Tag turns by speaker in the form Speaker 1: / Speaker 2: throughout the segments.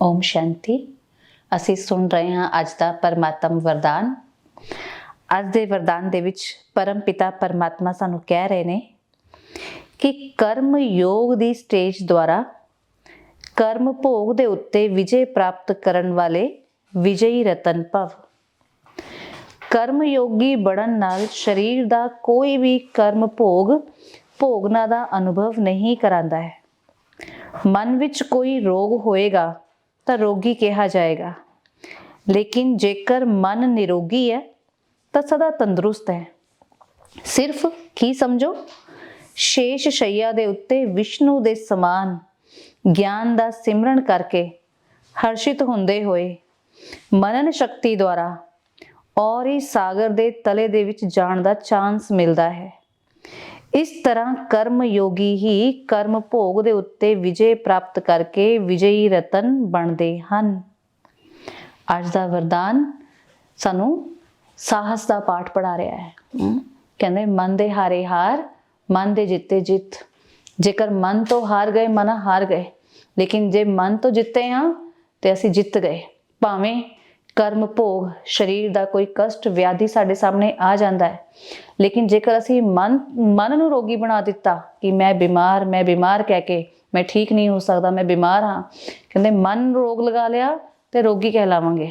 Speaker 1: ਓਮ ਸ਼ਾਂਤੀ। ਅਸੀਂ ਸੁਣ ਰਹੇ ਹਾਂ ਅੱਜ ਦਾ ਪਰਮਾਤਮ ਵਰਦਾਨ। ਅੱਜ ਦੇ ਵਰਦਾਨ ਦੇ ਵਿੱਚ ਪਰਮ ਪਿਤਾ ਪਰਮਾਤਮਾ ਸਾਨੂੰ ਕਹਿ ਰਹੇ ਨੇ ਕਿ ਕਰਮ ਯੋਗ ਦੀ ਸਟੇਜ ਦੁਆਰਾ ਕਰਮ ਭੋਗ ਦੇ ਉੱਤੇ ਵਿਜੇ ਪ੍ਰਾਪਤ ਕਰਨ ਵਾਲੇ ਵਿਜਈ ਰਤਨ ਭਵ। ਕਰਮ ਯੋਗੀ ਬਣਨ ਨਾਲ ਸਰੀਰ ਦਾ ਕੋਈ ਵੀ ਕਰਮ ਭੋਗ ਭੋਗਨਾ ਦਾ ਅਨੁਭਵ ਨਹੀਂ ਕਰਾਂਦਾ ਹੈ। ਮਨ ਵਿੱਚ ਕੋਈ ਰੋਗ ਹੋਏਗਾ ਤਾਂ ਰੋਗੀ ਕਿਹਾ ਜਾਏਗਾ। ਲੇਕਿਨ ਜੇਕਰ ਮਨ ਨਿਰੋਗੀ ਹੈ, ਤਾਂ ਸਦਾ ਤੰਦਰੁਸਤ ਹੈ। ਸਿਰਫ ਕੀ ਸਮਝੋ? ਸ਼ੇਸ਼ ਸ਼ਈਆ ਦੇ ਉੱਤੇ ਵਿਸ਼ਨੂੰ ਦੇ ਸਮਾਨ, ਗਿਆਨ ਦਾ ਸਿਮਰਨ ਕਰਕੇ ਹਰਸ਼ਿਤ ਹੁੰਦੇ ਹੋਏ, ਮਨਨ ਸ਼ਕਤੀ ਦੁਆਰਾ ਔਰ ਹੀ ਸਾਗਰ ਦੇ ਤਲੇ ਦੇ ਵਿੱਚ ਜਾਣ ਦਾ ਚਾਂਸ ਮਿਲਦਾ ਹੈ। ਇਸ ਤਰ੍ਹਾਂ ਕਰਮ ਯੋਗੀ ਹੀ ਕਰਮ ਭੋਗ ਦੇ ਉੱਤੇ ਵਿਜੇ ਪ੍ਰਾਪਤ ਕਰਕੇ ਵਿਜਈ ਰਤਨ ਬਣਦੇ ਹਨ। ਅੱਜ ਦਾ ਵਰਦਾਨ ਸਾਨੂੰ ਸਾਹਸ ਦਾ ਪਾਠ ਪੜਾ ਰਿਹਾ ਹੈ। ਕਹਿੰਦੇ ਮਨ ਦੇ ਹਾਰੇ ਹਾਰ ਮਨ ਦੇ ਜਿੱਤੇ ਜਿੱਤ। ਜੇਕਰ ਮਨ ਤੋਂ ਹਾਰ ਗਏ ਮਨ ਹਾਰ ਗਏ। ਲੇਕਿਨ ਜੇ ਮਨ ਤੋਂ ਜਿੱਤੇ ਹਾਂ ਤੇ ਅਸੀਂ ਜਿੱਤ ਗਏ। ਭਾਵੇਂ ਕਰਮ, ਭੋਗ, ਸਰੀਰ ਦਾ ਕੋਈ ਕਸ਼ਟ, ਵਿਆਧੀ ਸਾਡੇ ਸਾਹਮਣੇ ਆ ਜਾਂਦਾ ਹੈ। ਲੇਕਿਨ ਜੇਕਰ ਅਸੀਂ ਮਨ ਮਨ ਨੂੰ ਰੋਗੀ ਬਣਾ ਦਿੱਤਾ ਕਿ ਮੈਂ ਬਿਮਾਰ ਮੈਂ ਬਿਮਾਰ ਕਹਿ ਕੇ ਮੈਂ ਠੀਕ ਨਹੀਂ ਹੋ ਸਕਦਾ, ਮੈਂ ਬਿਮਾਰ ਹਾਂ, ਕਹਿੰਦੇ ਮਨ ਨੂੰ ਰੋਗ ਲਗਾ ਲਿਆ ਤੇ ਰੋਗੀ ਕਹਿਲਾਵਾਂਗੇ।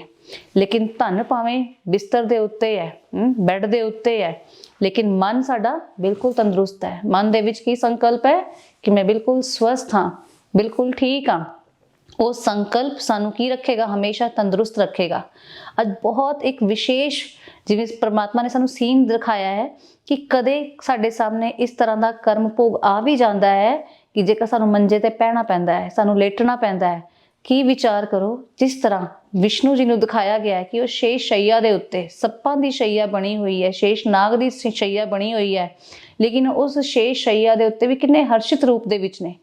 Speaker 1: ਲੇਕਿਨ ਧਨ ਭਾਵੇਂ ਬਿਸਤਰ ਦੇ ਉੱਤੇ ਹੈ ਬੈੱਡ ਦੇ ਉੱਤੇ ਹੈ, ਲੇਕਿਨ ਮਨ ਸਾਡਾ ਬਿਲਕੁਲ ਤੰਦਰੁਸਤ ਹੈ। ਮਨ ਦੇ ਵਿੱਚ ਕੀ ਸੰਕਲਪ ਹੈ? ਕਿ ਮੈਂ ਬਿਲਕੁਲ ਸਵਸਥ ਹਾਂ, ਬਿਲਕੁਲ ਠੀਕ ਹਾਂ। ਉਹ ਸੰਕਲਪ ਸਾਨੂੰ ਕੀ ਰੱਖੇਗਾ? ਹਮੇਸ਼ਾ ਤੰਦਰੁਸਤ ਰੱਖੇਗਾ। ਅੱਜ ਬਹੁਤ ਇੱਕ ਵਿਸ਼ੇਸ਼ ਜਿਵੇਂ ਪ੍ਰਮਾਤਮਾ ਨੇ ਸਾਨੂੰ ਸੀਨ ਦਿਖਾਇਆ ਹੈ ਕਿ ਕਦੇ ਸਾਡੇ ਸਾਹਮਣੇ ਇਸ ਤਰ੍ਹਾਂ ਦਾ ਕਰਮ ਭੋਗ ਆ ਵੀ ਜਾਂਦਾ ਹੈ ਕਿ ਜੇਕਰ ਸਾਨੂੰ ਮੰਜੇ ਤੇ ਪੈਣਾ ਪੈਂਦਾ ਹੈ, ਸਾਨੂੰ ਲੇਟਣਾ ਪੈਂਦਾ ਹੈ, ਕੀ ਵਿਚਾਰ ਕਰੋ? ਜਿਸ ਤਰ੍ਹਾਂ ਵਿਸ਼ਨੂੰ ਜੀ ਨੂੰ ਦਿਖਾਇਆ ਗਿਆ ਹੈ ਕਿ ਉਹ ਸ਼ੇਸ਼ ਸ਼ਈਆ ਦੇ ਉੱਤੇ, ਸੱਪਾਂ ਦੀ ਸ਼ਈਆ ਬਣੀ ਹੋਈ ਹੈ ਸ਼ੇਸ਼ ਨਾਗ ਦੀ ਸ਼ਈਆ ਬਣੀ ਹੋਈ ਹੈ, ਲੇਕਿਨ ਉਸ ਸ਼ੇਸ਼ ਸ਼ਈਆ ਦੇ ਉੱਤੇ ਵੀ ਕਿੰਨੇ ਹਰਸ਼ਿਤ ਰੂਪ ਦੇ ਵਿੱਚ ਨੇ।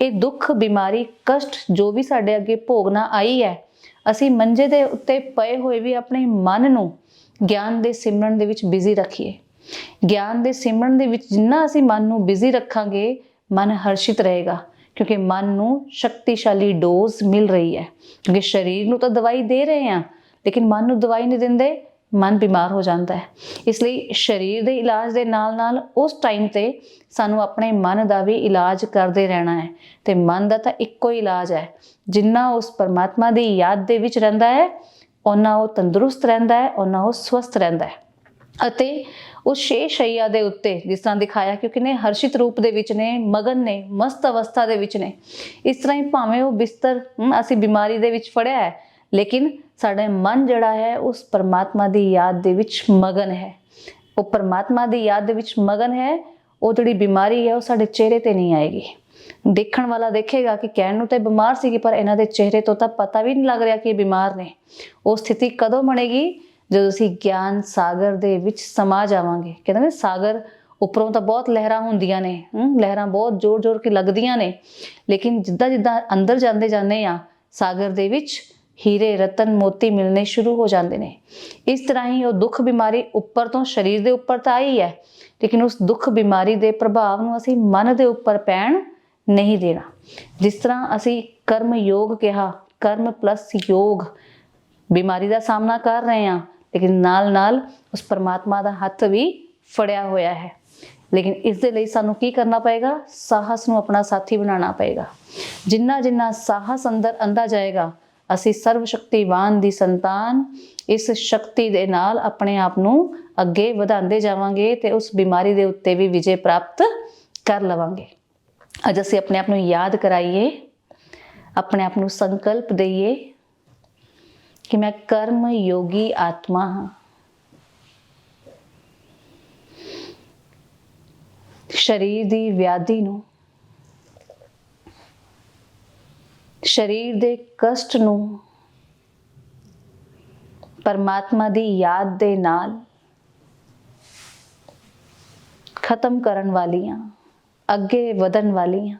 Speaker 1: ਇਹ ਦੁੱਖ, ਬਿਮਾਰੀ, ਕਸ਼ਟ ਜੋ ਵੀ ਸਾਡੇ ਅੱਗੇ ਭੋਗਣਾ ਆਈ ਹੈ, ਅਸੀਂ ਮੰਜੇ ਦੇ ਉੱਤੇ ਪਏ ਹੋਏ ਵੀ ਆਪਣੇ ਮਨ ਨੂੰ ਗਿਆਨ ਦੇ ਸਿਮਰਨ ਦੇ ਵਿੱਚ ਬਿਜ਼ੀ ਰੱਖੀਏ। ਗਿਆਨ ਦੇ ਸਿਮਰਨ ਦੇ ਵਿੱਚ ਜਿੰਨਾ ਅਸੀਂ ਮਨ ਨੂੰ ਬਿਜ਼ੀ ਰੱਖਾਂਗੇ, ਮਨ ਹਰਸ਼ਿਤ ਰਹੇਗਾ, ਕਿਉਂਕਿ ਮਨ ਨੂੰ ਸ਼ਕਤੀਸ਼ਾਲੀ ਡੋਜ਼ ਮਿਲ ਰਹੀ ਹੈ। ਕਿਉਂਕਿ ਸਰੀਰ ਨੂੰ ਤਾਂ ਦਵਾਈ ਦੇ ਰਹੇ ਹਾਂ, ਲੇਕਿਨ ਮਨ ਨੂੰ ਦਵਾਈ ਨਹੀਂ ਦਿੰਦੇ ਮਨ ਬਿਮਾਰ ਹੋ ਜਾਂਦਾ ਹੈ। ਇਸ ਲਈ ਸਰੀਰ ਦੇ ਇਲਾਜ ਦੇ ਨਾਲ-ਨਾਲ ਉਸ ਟਾਈਮ ਤੇ ਸਾਨੂੰ ਆਪਣੇ ਮਨ ਦਾ ਵੀ ਇਲਾਜ ਕਰਦੇ ਰਹਿਣਾ ਹੈ ਤੇ ਮਨ ਦਾ ਤਾਂ ਇੱਕੋ ਹੀ ਇਲਾਜ ਹੈ। ਜਿੰਨਾ ਉਸ ਪਰਮਾਤਮਾ ਦੀ ਯਾਦ ਦੇ ਵਿੱਚ ਰਹਿੰਦਾ ਹੈ ਉਹਨਾਂ ਉਹ ਤੰਦਰੁਸਤ ਰਹਿੰਦਾ ਹੈ ਉਹਨਾਂ ਉਹ ਸਵਸਥ ਰਹਿੰਦਾ ਹੈ। ਅਤੇ ਉਸ ਛੇ ਸ਼ਈਆ ਦੇ ਉੱਤੇ ਜਿਸ ਤਰ੍ਹਾਂ ਦਿਖਾਇਆ ਕਿਉਂਕਿ ਕਿਨੇ ਹਰਸ਼ਿਤ ਰੂਪ ਦੇ ਵਿੱਚ ਨੇ, ਮਗਨ ਨੇ, ਮਸਤ ਅਵਸਥਾ ਦੇ ਵਿੱਚ ਨੇ, ਇਸ ਤਰ੍ਹਾਂ ਹੀ ਭਾਵੇਂ ਉਹ ਬਿਸਤਰ ਅਸੀਂ ਬਿਮਾਰੀ ਦੇ ਵਿੱਚ ਫੜਿਆ ਹੈ ਲੇਕਿਨ ਸਾਡਾ ਮਨ ਜਿਹੜਾ ਹੈ, ਉਸ ਪਰਮਾਤਮਾ ਦੀ ਯਾਦ ਦੇ ਵਿੱਚ ਮਗਨ ਹੈ। ਉਹ ਪਰਮਾਤਮਾ ਦੀ ਯਾਦ ਦੇ ਵਿੱਚ ਮਗਨ ਹੈ, ਉਹ ਜਿਹੜੀ ਬਿਮਾਰੀ ਹੈ, ਉਹ ਸਾਡੇ ਚਿਹਰੇ ਤੇ ਨਹੀਂ ਆਏਗੀ। ਦੇਖਣ ਵਾਲਾ ਦੇਖੇਗਾ ਕਿ ਕਹਿਣ ਨੂੰ ਤੇ ਬਿਮਾਰ ਸੀਗੀ, ਪਰ ਇਹਨਾਂ ਦੇ ਚਿਹਰੇ ਤੋਂ ਤਾਂ ਪਤਾ ਵੀ ਨਹੀਂ ਲੱਗ ਰਿਹਾ ਕਿ ਇਹ ਬਿਮਾਰ ਨੇ। ਉਹ ਸਥਿਤੀ ਕਦੋਂ ਬਣੇਗੀ? ਜਦੋਂ ਅਸੀਂ ਗਿਆਨ ਸਾਗਰ ਦੇ ਵਿੱਚ ਸਮਾ ਜਾਵਾਂਗੇ। ਕਹਿੰਦੇ ਨੇ, ਸਾਗਰ ਉੱਪਰੋਂ ਤਾਂ ਬਹੁਤ ਲਹਿਰਾਂ ਹੁੰਦੀਆਂ ਨੇ ਲਹਿਰਾਂ ਬਹੁਤ ਜ਼ੋਰ-ਜ਼ੋਰ ਕੇ ਲੱਗਦੀਆਂ ਨੇ। ਲੇਕਿਨ ਜਿੱਦਾਂ ਜਿੱਦਾਂ ਅੰਦਰ ਜਾਂਦੇ ਜਾਂਦੇ ਆ, ਸਾਗਰ ਦੇ ਵਿੱਚ ਹੀਰੇ, ਰਤਨ, ਮੋਤੀ ਮਿਲਨੇ ਸ਼ੁਰੂ ਹੋ ਜਾਂਦੇ ਨੇ। ਇਸ ਤਰ੍ਹਾਂ ਹੀ ਉਹ ਦੁੱਖ ਬਿਮਾਰੀ ਉੱਪਰ ਤੋਂ ਸਰੀਰ ਦੇ ਉੱਪਰ ਤਾਂ ਆਈ ਹੈ, ਲੇਕਿਨ ਉਸ ਦੁੱਖ ਬਿਮਾਰੀ ਦੇ ਪ੍ਰਭਾਵ ਨੂੰ ਅਸੀਂ ਮਨ ਦੇ ਉੱਪਰ ਪੈਣ ਨਹੀਂ ਦੇਣਾ। ਜਿਸ ਤਰ੍ਹਾਂ ਅਸੀਂ ਕਰਮ ਯੋਗ ਕਿਹਾ, ਕਰਮ ਪਲੱਸ ਯੋਗ ਬਿਮਾਰੀ ਦਾ ਸਾਹਮਣਾ ਕਰ ਰਹੇ ਹਾਂ, ਲੇਕਿਨ ਨਾਲ-ਨਾਲ ਉਸ ਪਰਮਾਤਮਾ ਦਾ ਹੱਥ ਵੀ ਫੜਿਆ ਹੋਇਆ ਹੈ। ਲੇਕਿਨ ਇਸ ਦੇ ਲਈ ਸਾਨੂੰ ਕੀ ਕਰਨਾ ਪਏਗਾ? ਸਾਹਸ ਨੂੰ ਆਪਣਾ ਸਾਥੀ ਬਣਾਉਣਾ ਪਏਗਾ। ਜਿੰਨਾ ਜਿੰਨਾ ਸਾਹਸ ਅੰਦਰ ਅੰਦਾ ਜਾਏਗਾ ਅਸੀਂ ਸਰਵ ਸ਼ਕਤੀਵਾਨ ਦੀ ਸੰਤਾਨ ਇਸ ਸ਼ਕਤੀ ਦੇ ਨਾਲ ਆਪਣੇ ਆਪ ਨੂੰ ਅੱਗੇ ਵਧਾਉਂਦੇ ਜਾਵਾਂਗੇ ਤੇ ਉਸ ਬਿਮਾਰੀ ਦੇ ਉੱਤੇ ਵੀ ਵਿਜੇ ਪ੍ਰਾਪਤ ਕਰ ਲਵਾਂਗੇ। ਅੱਜ ਅਸੀਂ ਆਪਣੇ ਆਪ ਨੂੰ ਯਾਦ ਕਰਾਈਏ, ਆਪਣੇ ਆਪ ਨੂੰ ਸੰਕਲਪ ਦਈਏ ਕਿ ਮੈਂ ਕਰਮ ਯੋਗੀ ਆਤਮਾ ਹਾਂ। ਸਰੀਰ ਦੀ ਵਿਆਧੀ ਨੂੰ ਸਰੀਰ ਦੇ ਕਸ਼ਟ ਨੂੰ ਪਰਮਾਤਮਾ ਦੀ ਯਾਦ ਦੇ ਨਾਲ ਖਤਮ ਕਰਨ ਵਾਲੀਆਂ, ਅੱਗੇ ਵਧਣ ਵਾਲੀਆਂ,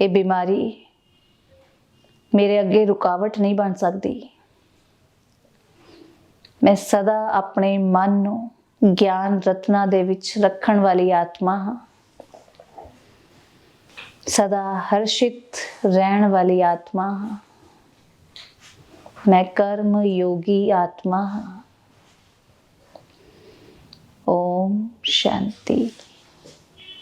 Speaker 1: ਇਹ ਬਿਮਾਰੀ ਮੇਰੇ ਅੱਗੇ ਰੁਕਾਵਟ ਨਹੀਂ ਬਣ ਸਕਦੀ। ਮੈਂ ਸਦਾ ਆਪਣੇ ਮਨ ਨੂੰ ਗਿਆਨ ਰਤਨਾ ਦੇ ਵਿੱਚ ਰੱਖਣ ਵਾਲੀ ਆਤਮਾ ਹਾਂ। ਸਦਾ ਹਰਸ਼ਿਤ ਰਹਿਣ ਵਾਲੀ ਆਤਮਾ। ਹਾਂ ਮੈਂ ਕਰਮ ਯੋਗੀ ਆਤਮਾ। ਹਾਂ ਓਮ ਸ਼ਾਂਤੀ।